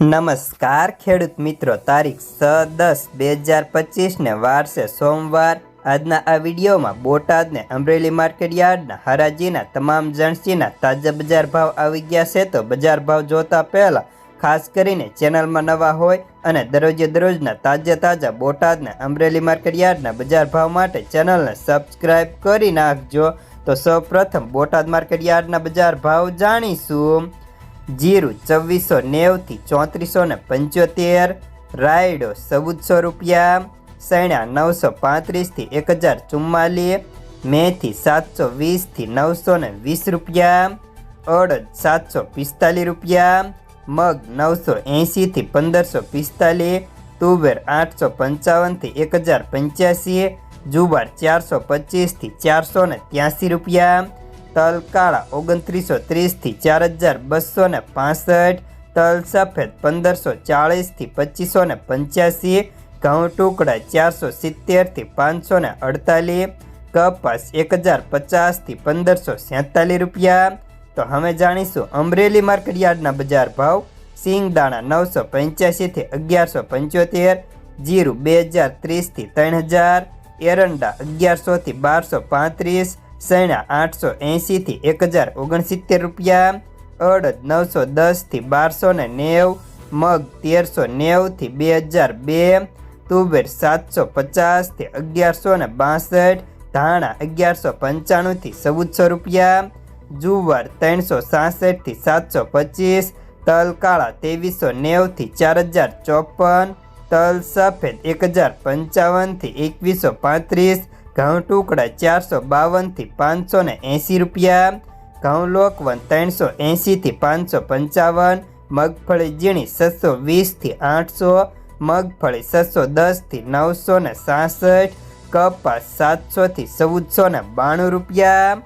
નમસ્કાર, ખેડૂત મિત્રો. તારીખ સ દસ બે હજાર પચીસને વારસે સોમવાર. આજના આ વિડીયોમાં બોટાદને અમરેલી માર્કેટ યાર્ડના હરાજીના તમામ જણસીના તાજા બજાર ભાવ આવી ગયા છે. તો બજાર ભાવ જોતા પહેલાં ખાસ કરીને ચેનલમાં નવા હોય અને દરરોજે દરરોજના તાજા તાજા બોટાદના અમરેલી માર્કેટ યાર્ડના બજાર ભાવ માટે ચેનલને સબસ્ક્રાઈબ કરી નાખજો. તો સૌપ્રથમ બોટાદ માર્કેટ યાર્ડના બજાર ભાવ જાણીશું. જીરું છવ્વીસો નેવથી ચોત્રીસો ને પંચોતેર, રાયડો ચૌદસો રૂપિયા, સૈણા નવસો પાંત્રીસથી એક હજાર ચુમ્માલીસ, મેથી સાતસો વીસથી નવસો ને વીસ રૂપિયા, અડદ સાતસો પિસ્તાલીસ રૂપિયા, મગ નવસો એંશીથી પંદરસો પિસ્તાલીસ, તુવેર આઠસો પંચાવનથી એક હજાર પંચ્યાસી, જુવાર ચારસો પચીસથી ચારસો ને ત્યાંસી રૂપિયા તલ કાળા ઓગણત્રીસો ત્રીસથી ચાર હજાર બસો ને પાસઠ તલ સફેદ પંદરસો ચાળીસથી પચીસો ને પંચ્યાસી, ઘઉં ટુકડા ચારસો સિત્તેરથી પાંચસો ને અડતાલીસ, કપાસ એક હજાર પચાસથી પંદરસો સેતાલીસ રૂપિયા. તો હવે જાણીશું અમરેલી માર્કેટ યાર્ડના બજાર ભાવ. સિંગદાણા નવસો પંચ્યાસીથી અગિયારસો પંચોતેર, જીરું બે હજાર ત્રીસથી ત્રણ હજાર, એરંડા અગિયારસોથી બારસો પાંત્રીસ સૈણા આઠસો એંશીથી એક હજાર ઓગણસિત્તેર રૂપિયા અડદ નવસો દસથી બારસો ને નેવ મગ તેરસો નેવથી બે હજાર બે તુવેર સાતસો પચાસથી અગિયારસો ને બાસઠ, ધાણા અગિયારસો પંચાણુંથી ચૌદસો રૂપિયા, જુવાર ત્રણસો સાસઠથી સાતસો પચીસ તલ કાળા ત્રેવીસો નેવથી ચાર હજાર ચોપન તલ સફેદ એક હજાર પંચાવનથી એકવીસો પાંત્રીસ ઘઉં ટુકડા ચારસો બાવનથી પાંચસો ને એંસી રૂપિયા, ઘઉં લોકવન ત્રણસો એંશીથી પાંચસો પંચાવન, મગફળી ઝીણી છસો વીસથી આઠસો, મગફળી છસો દસથી નવસો ને સાસઠ, કપાસ સાતસોથી ચૌદસો ને બાણું રૂપિયા